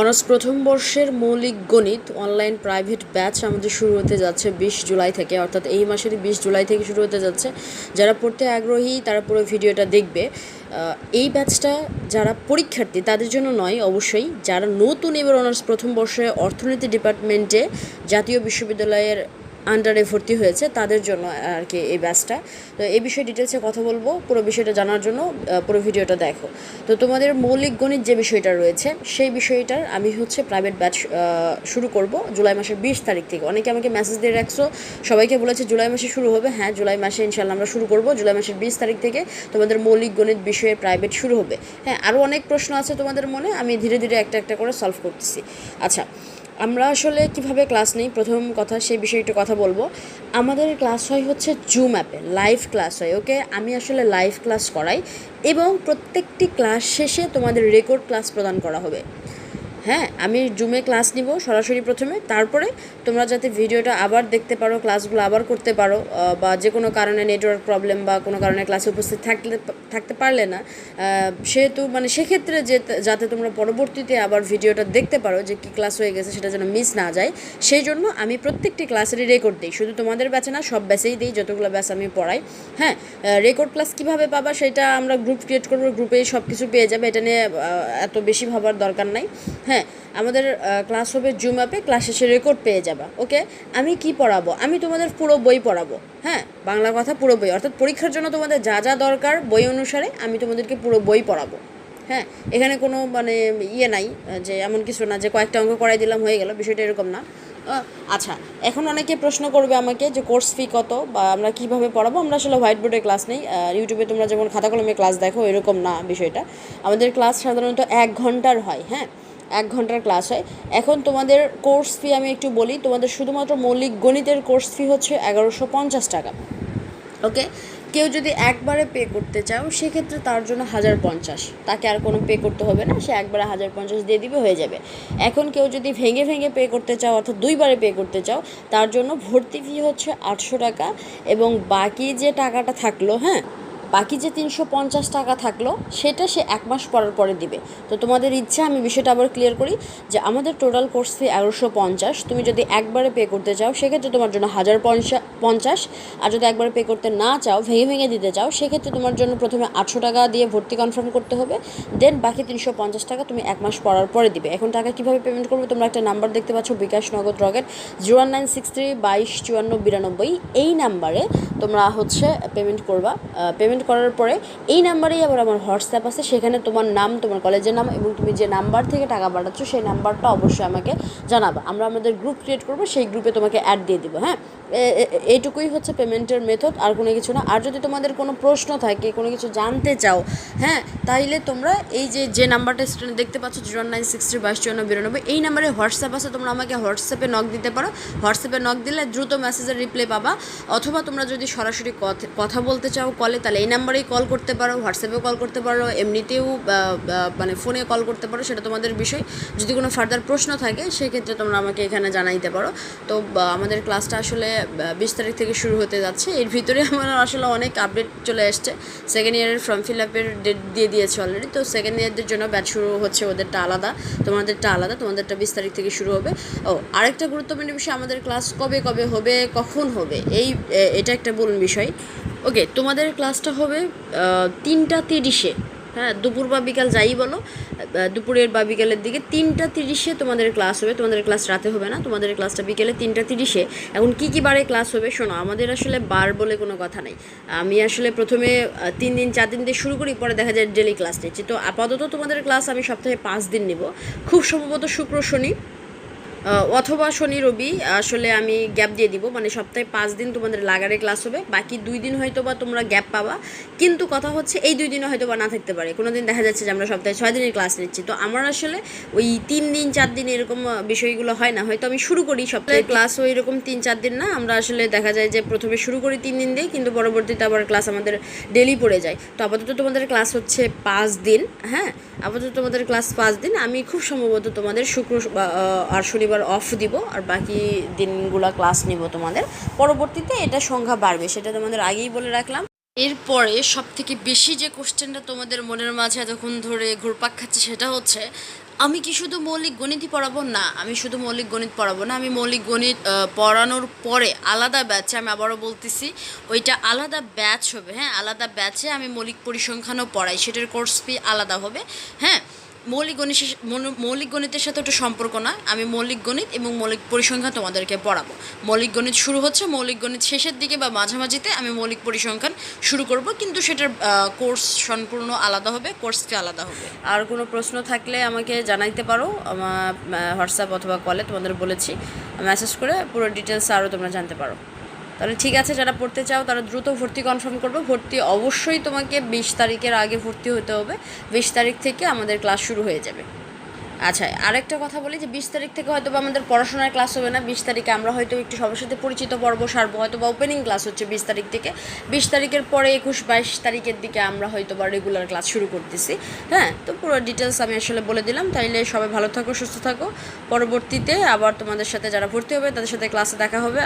Honours প্রথম বর্ষের মৌলিক গণিত অনলাইন প্রাইভেট ব্যাচ আমাদের শুরু হতে যাচ্ছে বিশ জুলাই থেকে, অর্থাৎ এই মাসেরই বিশ জুলাই থেকে শুরু হতে যাচ্ছে। যারা পড়তে আগ্রহী, তারা পুরো ভিডিওটা দেখবে। এই ব্যাচটা যারা পরীক্ষার্থী, তাদের জন্য নয়, অবশ্যই। যারা নতুন এবার অনার্স প্রথম বর্ষে অর্থনীতি ডিপার্টমেন্টে জাতীয় বিশ্ববিদ্যালয়ের আন্ডারে ভর্তি হয়েছে, তাদের জন্য আর কি এই ব্যাচটা তো এই বিষয়ে ডিটেলসে কথা বলব, পুরো বিষয়টা জানার জন্য পুরো ভিডিওটা দেখো। তো তোমাদের মৌলিক গণিত যে বিষয়টা রয়েছে, সেই বিষয়টার আমি হচ্ছে প্রাইভেট ব্যাচ শুরু করব জুলাই মাসের বিশ তারিখ থেকে। অনেকে আমাকে মেসেজ দিয়ে রাখছো, সবাইকে বলেছে জুলাই মাসে শুরু হবে। হ্যাঁ জুলাই মাসে ইনশাল্লাহ আমরা শুরু করব। জুলাই মাসের বিশ তারিখ থেকে তোমাদের মৌলিক গণিত বিষয়ে প্রাইভেট শুরু হবে। হ্যাঁ আরও অনেক প্রশ্ন আছে তোমাদের মনে, আমি ধীরে ধীরে একটা একটা করে সলভ করতেছি। আচ্ছা আমরা আসলে কীভাবে ক্লাস নেই? প্রথম কথা সেই বিষয়ে একটু কথা বলব। আমাদের ক্লাস হয় হচ্ছে জুম অ্যাপে লাইভ ক্লাস হয়, ওকে? আমি আসলে লাইভ ক্লাস করাই এবং প্রত্যেকটি ক্লাস শেষে তোমাদের রেকর্ড ক্লাস প্রদান করা হবে। হ্যাঁ আমি জুমে ক্লাস নিব সরাসরি প্রথমে। তারপরে তোমরা যাতে ভিডিওটা আবার দেখতে পারো, ক্লাসগুলো আবার করতে পারো বা যে কোনো কারণে নেটওয়ার্ক প্রবলেম বা কোনো কারণে ক্লাসে উপস্থিত থাকলে, থাকতে পারলে না সেহেতু মানে সেক্ষেত্রে যে যাতে তোমরা পরবর্তীতে আবার ভিডিওটা দেখতে পারো যে কী ক্লাস হয়ে গেছে সেটা যেন মিস না যায়, সেই জন্য আমি প্রত্যেকটি ক্লাসেরই রেকর্ড দিই। শুধু তোমাদের ব্যাচে না, সব ব্যাচেই দিই যতগুলো ব্যাচ আমি পড়াই। হ্যাঁ রেকর্ড ক্লাস কীভাবে পাবা সেটা আমরা গ্রুপ ক্রিয়েট করব, গ্রুপেই সব কিছু পেয়ে যাবে, এটা নিয়ে এত বেশি ভাবার দরকার নাই। হ্যাঁ আমাদের ক্লাস হবে জুম অ্যাপে ক্লাস শেষে রেকর্ড পেয়ে যাবা ওকে আমি কি পড়াবো? আমি তোমাদের পুরো বই পড়াবো হ্যাঁ? বাংলা কথা পুরো বই, অর্থাৎ পরীক্ষার জন্য তোমাদের যা যা দরকার বই অনুসারে আমি তোমাদেরকে পুরো বই পড়াবো হ্যাঁ? এখানে কোনো মানে ইয়ে নাই, যে এমন কিছু না, যে কয়েকটা অঙ্ক করাই দিলাম, হয়ে গেল, বিষয়টা এরকম না। আচ্ছা এখন অনেকে প্রশ্ন করবে আমাকে যে কোর্স ফি কত, বা আমরা কীভাবে পড়াবো? আমরা আসলে হোয়াইট বোর্ডে ক্লাস নেই ইউটিউবে তোমরা যেমন খাতা কলমে ক্লাস দেখো, এরকম না বিষয়টা। আমাদের ক্লাস সাধারণত এক ঘণ্টার হয় হ্যাঁ? এক ঘণ্টার ক্লাস হয়। এখন তোমাদের কোর্স ফি আমি একটু বলি, তোমাদের শুধুমাত্র মৌলিক গণিতের কোর্স ফি হচ্ছে এগারোশো পঞ্চাশ টাকা। ওকে কেউ যদি একবারে পে করতে চাও, সেক্ষেত্রে তার জন্য হাজার পঞ্চাশ। তাকে আর কোনো পে করতে হবে না, সে একবারে হাজার পঞ্চাশ দিয়ে দিবে, হয়ে যাবে। এখন কেউ যদি ভেঙে ভেঙে পে করতে চাও, অর্থাৎ দুইবারে পে করতে চাও, তার জন্য ভর্তি ফি হচ্ছে আটশো টাকা এবং বাকি যে টাকাটা থাকল হ্যাঁ? বাকি যে তিনশো পঞ্চাশ টাকা থাকল, সেটা সে এক মাস পরার পরে দিবে। তো তোমাদের ইচ্ছা, আমি বিষয়টা আবার ক্লিয়ার করি, যে আমাদের টোটাল কোর্স ফি এগারোশো পঞ্চাশ, তুমি যদি একবারে পে করতে চাও, সেক্ষেত্রে তোমার জন্য হাজার পঞ্চা পঞ্চাশ আর যদি একবারে পে করতে না চাও, ভেঙে ভেঙে দিতে চাও, সেক্ষেত্রে তোমার জন্য প্রথমে আটশো টাকা দিয়ে ভর্তি কনফার্ম করতে হবে দেন বাকি তিনশো পঞ্চাশ টাকা তুমি এক মাস পরার পরে দিবে। এখন টাকা কীভাবে পেমেন্ট করবে, তোমরা একটা নাম্বার দেখতে পাচ্ছ, bKash Nagad Rocket zero nine six three বাইশ, চুয়ান্ন, বিরানব্বই, এই নাম্বারে তোমরা হচ্ছে পেমেন্ট করবা। পেমেন্ট করার পরে এই নাম্বারেই আবার আমার হোয়াটসঅ্যাপ আছে। সেখানে তোমার নাম, তোমার কলেজের নাম এবং তুমি যে নাম্বার থেকে টাকা পাঠাচ্ছ, সেই নাম্বারটা অবশ্যই আমাকে জানাবা। আমরা আমাদের গ্রুপ ক্রিয়েট করব, সেই গ্রুপে তোমাকে অ্যাড দিয়ে দিব হ্যাঁ? এইটুকুই হচ্ছে পেমেন্টের মেথড আর কোনো কিছু না। আর যদি তোমাদের কোনো প্রশ্ন থাকে, কোনো কিছু জানতে চাও হ্যাঁ তাইলে তোমরা এই যে যে নাম্বারটা স্ক্রিনে দেখতে পাচ্ছ জিরো নাইন সিক্স থ্রি বাইশ চুয়ান্ন বিরানব্বই, এই নাম্বারে হোয়াটসঅ্যাপ আছে, তোমরা আমাকে হোয়াটসঅ্যাপে নক দিতে পারো। হোয়াটসঅ্যাপে নক দিলে দ্রুত মেসেজের রিপ্লাই পাবা। অথবা তোমরা যদি সরাসরি কথা বলতে চাও কলে, তাহলে এই নাম্বারেই কল করতে পারো হোয়াটসঅ্যাপেও কল করতে পারো, এমনিতেও মানে ফোনে কল করতে পারো, সেটা তোমাদের বিষয়। যদি কোনো ফার্দার প্রশ্ন থাকে, সেক্ষেত্রে তোমরা আমাকে এখানে জানাইতে পারো। তো আমাদের ক্লাসটা আসলে বিশ তারিখ থেকে শুরু হতে যাচ্ছে। এর ভিতরে আমার আসলে অনেক আপডেট চলে এসছে সেকেন্ড ইয়ারের ফর্ম ফিল আপের ডেট দিয়ে দিয়েছে অলরেডি তো সেকেন্ড ইয়ারদের জন্য ব্যাচ শুরু হচ্ছে, ওদেরটা আলাদা, তোমাদেরটা আলাদা, তোমাদেরটা বিশ তারিখ থেকে শুরু হবে। ও, আরেকটা গুরুত্বপূর্ণ বিষয়, আমাদের ক্লাস কবে কবে হবে, কখন হবে? এই এটা একটা বলুন বিষয়। ওকে তোমাদের ক্লাসটা হবে তিনটা তিরিশে। হ্যাঁ দুপুর বা বিকাল যাই বলো দুপুরের বা বিকালের দিকে তিনটা তিরিশে তোমাদের ক্লাস হবে। তোমাদের ক্লাস রাতে হবে না, তোমাদের ক্লাসটা বিকেলে তিনটা তিরিশে। এখন কী কী বারে ক্লাস হবে শোনো, আমাদের আসলে বার বলে কোনো কথা নেই। আমি আসলে প্রথমে তিন দিন, চার দিন দিয়ে শুরু করি, পরে দেখা যায় ডেলি ক্লাস নিচ্ছি। তো আপাতত তোমাদের ক্লাস আমি সপ্তাহে পাঁচ দিন নিব। খুব সম্ভবত শুক্র, শনি অথবা শনি রবি আসলে আমি গ্যাপ দিয়ে দিব। মানে সপ্তাহে পাঁচ দিন তোমাদের লাগারে ক্লাস হবে বাকি দুই দিন হয়তো বা তোমরা গ্যাপ পাবা। কিন্তু কথা হচ্ছে এই দুই দিনও হয়তো বা না থাকতে পারে। কোনো দিন দেখা যাচ্ছে যে আমরা সপ্তাহে ছয় দিনের ক্লাস নিচ্ছি। তো আমার আসলে ওই তিন দিন চার দিন এরকম বিষয়গুলো হয় না। হয়তো আমি শুরু করি সপ্তাহে ক্লাস ওই রকম তিন চার দিন না। আমরা আসলে দেখা যায় যে প্রথমে শুরু করি তিন দিন দিয়ে কিন্তু পরবর্তীতে আবার ক্লাস আমাদের ডেলি পড়ে যায়। তো আপাতত তোমাদের ক্লাস হচ্ছে পাঁচ দিন হ্যাঁ? আপাতত তোমাদের ক্লাস পাঁচ দিন। আমি খুব সম্ভবত তোমাদের শুক্র আর শনিবার অফ দিব আর বাকি দিনগুলো ক্লাস নিব তোমাদের। পরবর্তীতে এটা সংখ্যা বাড়বে, সেটা তোমাদের আগেই বলে রাখলাম। এরপরে সব থেকে বেশি যে কোশ্চেনটা তোমাদের মনের মাঝে এতক্ষণ ধরে ঘুরপাক খাচ্ছে সেটা হচ্ছে, আমি কি শুধু মৌলিক গণিতই পড়াবো? না, আমি শুধু মৌলিক গণিত পড়াবো না, আমি মৌলিক গণিত পড়ানোর পরে আলাদা ব্যাচে আমি আবারও বলতেছি, ওইটা আলাদা ব্যাচ হবে হ্যাঁ? আলাদা ব্যাচে আমি মৌলিক পরিসংখ্যানও পড়াই, সেটার কোর্স ফি আলাদা হবে হ্যাঁ? মৌলিক গণিত মৌলিক গণিতের সাথে ওটা সম্পর্ক না। আমি মৌলিক গণিত এবং মৌলিক পরিসংখ্যান তোমাদেরকে পড়াবো। মৌলিক গণিত শুরু হচ্ছে, মৌলিক গণিত শেষের দিকে বা মাঝামাঝিতে আমি মৌলিক পরিসংখ্যান শুরু করব, কিন্তু সেটার কোর্স সম্পূর্ণ আলাদা হবে কোর্স ফি আলাদা হবে। আর কোনো প্রশ্ন থাকলে আমাকে জানাইতে পারো, আমার হোয়াটসঅ্যাপ অথবা কলে তোমাদের বলেছি। মেসেজ করে পুরো ডিটেলস আরও তোমরা জানতে পারো। তাহলে ঠিক আছে, যারা পড়তে চাও তারা দ্রুত ভর্তি কনফার্ম করবে। ভর্তি অবশ্যই তোমাকে বিশ তারিখের আগে ভর্তি হতে হবে। বিশ তারিখ থেকে আমাদের ক্লাস শুরু হয়ে যাবে। আচ্ছা আরেকটা কথা বলি যে বিশ তারিখ থেকে হয়তো বা আমাদের পড়াশোনার ক্লাস হবে না। বিশ তারিখে আমরা হয়তো একটু সবার সাথে পরিচিত পর্ব সারবো হয়তো বা ওপেনিং ক্লাস হচ্ছে বিশ তারিখ থেকে। বিশ তারিখের পরে একুশ বাইশ তারিখের দিকে আমরা হয়তো বা রেগুলার ক্লাস শুরু করতেছি। হ্যাঁ তো পুরো ডিটেলস আমি আসলে বলে দিলাম। তাইলে সবাই ভালো থাকো, সুস্থ থাকো। পরবর্তীতে আবার তোমাদের সাথে যারা ভর্তি হবে তাদের সাথে ক্লাসে দেখা হবে।